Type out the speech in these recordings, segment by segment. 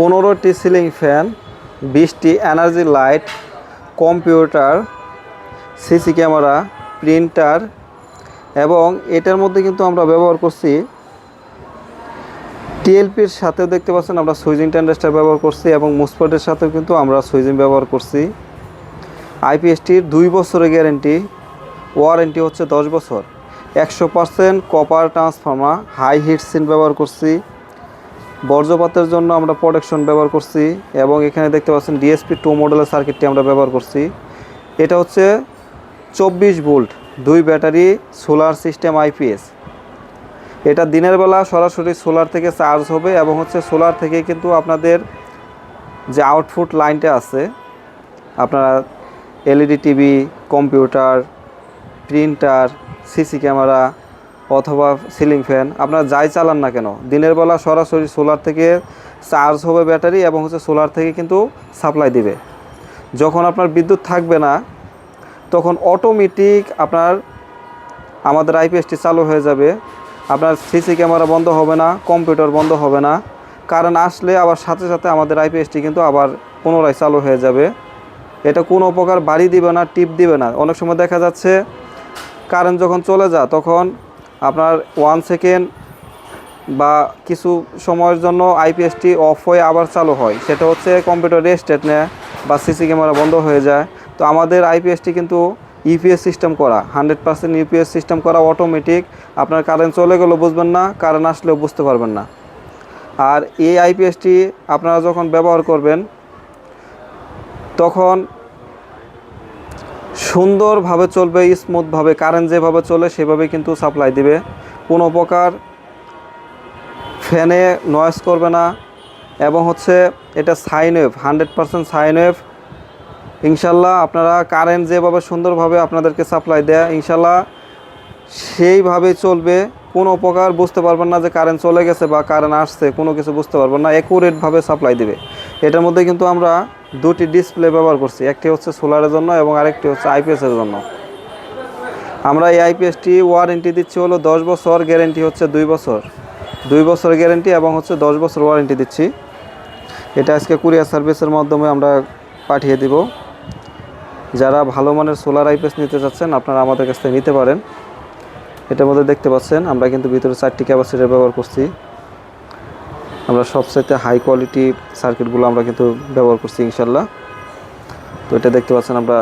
পনেরোটি ceiling fan, বিশটি energy light, computer, CC camera, printer এবং এটার মধ্যে কিন্তু আমরা ব্যবহার করছি টিএলপির সাথেও দেখতে পাচ্ছেন আমরা সুইজিং ট্যান্ডাস্টার ব্যবহার করছি এবং মুসপটের সাথেও কিন্তু আমরা সুইজিং ব্যবহার করছি। আইপিএসটির দুই বছরের গ্যারেন্টি, ওয়ারেন্টি হচ্ছে দশ বছর। একশো percent copper transformer, high heat sink ব্যবহার করছি। বর্জ্যপাতের জন্য আমরা প্রোটেকশন ব্যবহার করছি এবং এখানে দেখতে পাচ্ছেন ডিএসপি টু মডেলের সার্কিটটি আমরা ব্যবহার করছি। এটা হচ্ছে চব্বিশ ভোল্ট, দুই ব্যাটারি সোলার সিস্টেম আইপিএস এটা দিনের বেলা সরাসরি সোলার থেকে চার্জ হবে এবং হচ্ছে সোলার থেকে কিন্তু আপনাদের যে আউটপুট লাইনটা আছে, আপনারা LED TV computer printer CC camera অথবা সিলিং ফ্যান, আপনারা যাই চালান না কেন, দিনের বেলা সরাসরি সোলার থেকে চার্জ হবে ব্যাটারি এবং হচ্ছে সোলার থেকে কিন্তু সাপ্লাই দিবে। যখন আপনার বিদ্যুৎ থাকবে না, তখন অটোমেটিক আপনার, আমাদের আইপিএসটি চালু হয়ে যাবে। আপনার সিসি ক্যামেরা বন্ধ হবে না কম্পিউটার বন্ধ হবে না। কারণ আসলে আবার সাথে সাথে আমাদের আইপিএসটি কিন্তু আবার পুনরায় চালু হয়ে যাবে। এটা কোনো প্রকার বাড়ি দিবে না, টিপ দিবে না। অনেক সময় দেখা যাচ্ছে কারেন্ট যখন চলে যায়, তখন আপনার ওয়ান সেকেন্ড বা কিছু সময়ের জন্য আইপিএসটি অফ হয়ে আবার চালু হয়। সেটা হচ্ছে কম্পিউটার রেস্টেট নেয় বা সিসি ক্যামেরা বন্ধ হয়ে যায়। তো আমাদের আইপিএসটি কিন্তু ইউপিএস সিস্টেম করা হান্ড্রেড পার্সেন্ট ইউপিএস সিস্টেম করা অটোমেটিক আপনার কারেন্ট চলে গেলেও বুঝবেন না কারেন্ট আসলেও বুঝতে পারবেন না। আর এই আইপিএসটি আপনারা যখন ব্যবহার করবেন, তখন সুন্দরভাবে চলবে স্মুথভাবে কারেন্ট যেভাবে চলে সেভাবে কিন্তু সাপ্লাই দিবে। কোনো প্রকার ফ্যানে নয়েজ করবে না এবং হচ্ছে এটা sine wave hundred percent sine wave ইনশাল্লাহ আপনারা কারেন্ট যেভাবে সুন্দরভাবে আপনাদেরকে সাপ্লাই দেয়, ইনশাল্লাহ সেইভাবেই চলবে। কোনো প্রকার বুঝতে পারবেন না যে কারেন্ট চলে গেছে বা কারেন্ট আসছে, কোনো কিছু বুঝতে পারবেন না। অ্যাকুরেটভাবে সাপ্লাই দিবে। এটার মধ্যে কিন্তু আমরা দুটি ডিসপ্লে ব্যবহার করছি। একটি হচ্ছে সোলারের জন্য এবং আরেকটি হচ্ছে আইপিএসের জন্য। আমরা এই আইপিএসটি ওয়ারেন্টি দিচ্ছি হলো দশ বছর গ্যারেন্টি হচ্ছে দুই বছর। দুই বছর গ্যারেন্টি এবং হচ্ছে দশ বছর ওয়ারেন্টি দিচ্ছি। এটা আজকে কুরিয়ার সার্ভিসের মাধ্যমে আমরা পাঠিয়ে দিব। যারা ভালো মানের সোলার আইপিএস নিতে চাচ্ছেন, আপনারা আমাদের কাছ থেকে নিতে পারেন। এটার মধ্যে দেখতে পাচ্ছেন, আমরা কিন্তু ভিতরে চারটি ক্যাপাসিটার ব্যবহার করছি। আমরা সবচাইতে হাই কোয়ালিটি সার্কিটগুলো আমরা কিন্তু ব্যবহার করছি ইনশাল্লাহ। তো এটা দেখতে পাচ্ছেন আমরা,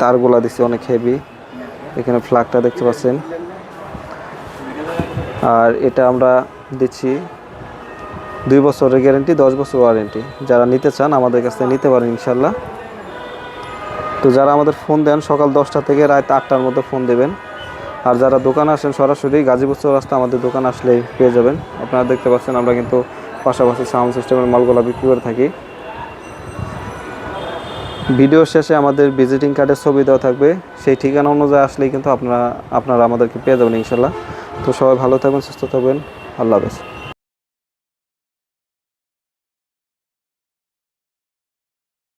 তারগুলা দিচ্ছি অনেক হেভি এখানে ফ্ল্যাগটা দেখতে পাচ্ছেন। আর এটা আমরা দিচ্ছি দুই বছরের গ্যারেন্টি দশ বছর ওয়ারেন্টি যারা নিতে চান, আমাদের কাছ থেকে নিতে পারেন ইনশাল্লাহ। তো যারা আমাদের ফোন দেন, সকাল দশটা থেকে রাত আটটার মধ্যে ফোন দেবেন। আর যারা দোকান আসেন, সরাসরি গাজীপুর চৌরাস্তা আমাদের দোকান আসলেই পেয়ে যাবেন। আপনারা দেখতে পাচ্ছেন, আমরা কিন্তু পাশাপাশি সাউন্ড সিস্টেমের মালগুলো বিক্রি করে থাকি। ভিডিও শেষে আমাদের ভিজিটিং কার্ডের ছবি দেওয়া থাকবে। সেই ঠিকানা অনুযায়ী আসলেই কিন্তু আপনারা আপনারা আমাদেরকে পেয়ে যাবেন ইনশাল্লাহ। তো সবাই ভালো থাকবেন, সুস্থ থাকবেন। আল্লাহ হাফেজ।